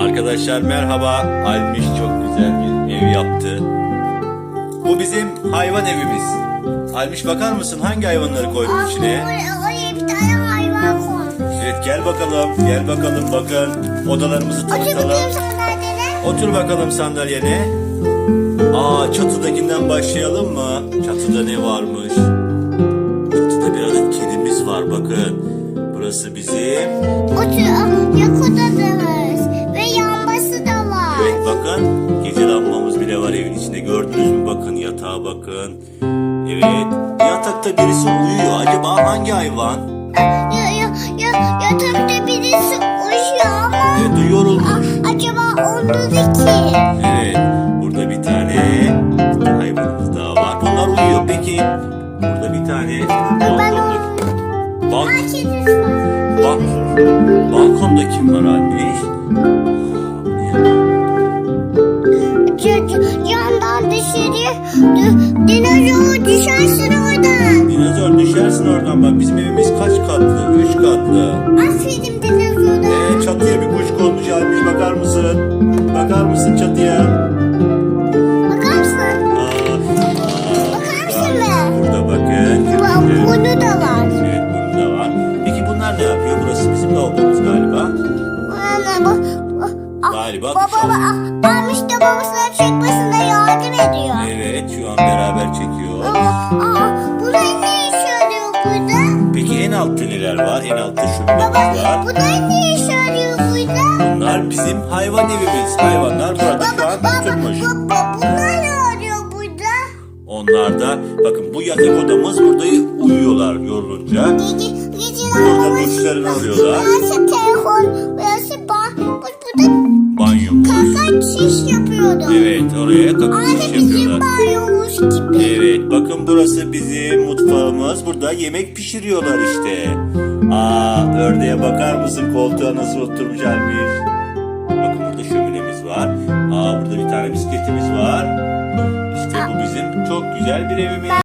Arkadaşlar merhaba. Almiş çok güzel bir ev yaptı. Bu bizim hayvan evimiz. Almiş bakar mısın hangi hayvanları koyduk içine? Oraya, bir tane hayvan koymuş. Evet gel bakalım. Gel bakalım bakın. Odalarımızı tanıtalım. Otur bakalım sandalyene. Aa çatıdakinden başlayalım mı? Çatıda ne varmış? Çatıda bir adet kedimiz var bakın. Burası bizim. Otur, yak odadayız. Bakın gece lambamız bile var evin içinde gördünüz mü bakın yatağa bakın. Evet yatakta birisi uyuyor acaba hangi hayvan? Ya, ya, ya, yatakta birisi uyuyor ama Evet yorulmuş. a- acaba onları ki? Evet burada bir tane hayvanımız daha var. Bunlar uyuyor peki. Burada bir tane Ben balkonda, onu... bal, Herkes var. bal, balkonda kim var Almiş? Çocuk dinozor düşersin oradan. Dinozor düşersin oradan bak bizim evimiz kaç katlı? Üç katlı. Aferin dinozora. Ee, çatıya bir kuş konmuş Almiş bakar mısın? Bakar mısın çatıya? Bakar mısın? Aa, aa, Bakar mısın be? Burada bakın. Bu- köpükleri. Bunu da var. Evet burada da var. Peki bunlar ne yapıyor? Burası bizim lavabomuz galiba. Ana, bu, ah, Galiba Baba ah, almış da babasına ediyor. Evet şu an beraber çekiyor. Aa, aa, bu da ne işe yarıyor burada? Peki en altta neler var? En altta Baba şöminemiz var. bu da ne işe yarıyor burada? Bunlar bizim hayvan evimiz. Hayvanlar burada şu Baba an baba oturmuş. baba bunlar ne arıyor burada? Onlar da bakın bu yatak odamız burada uyuyorlar yorulunca. Gece, gece Burada duşlarını alıyorlar. Burası telefon, burası ban, bu, burada Banyo. kaka şiş yapıyordu. Evet oraya Aynı iş bizim yapıyorlar. banyomuz gibi. Evet bakın burası bizim mutfağımız. Burada yemek pişiriyorlar işte. Aa ördeğe bakar mısın koltuğa nasıl oturmuş. Bakın burada şöminemiz var. Aa burada bir tane bisikletimiz var. İşte bu bizim çok güzel bir evimiz.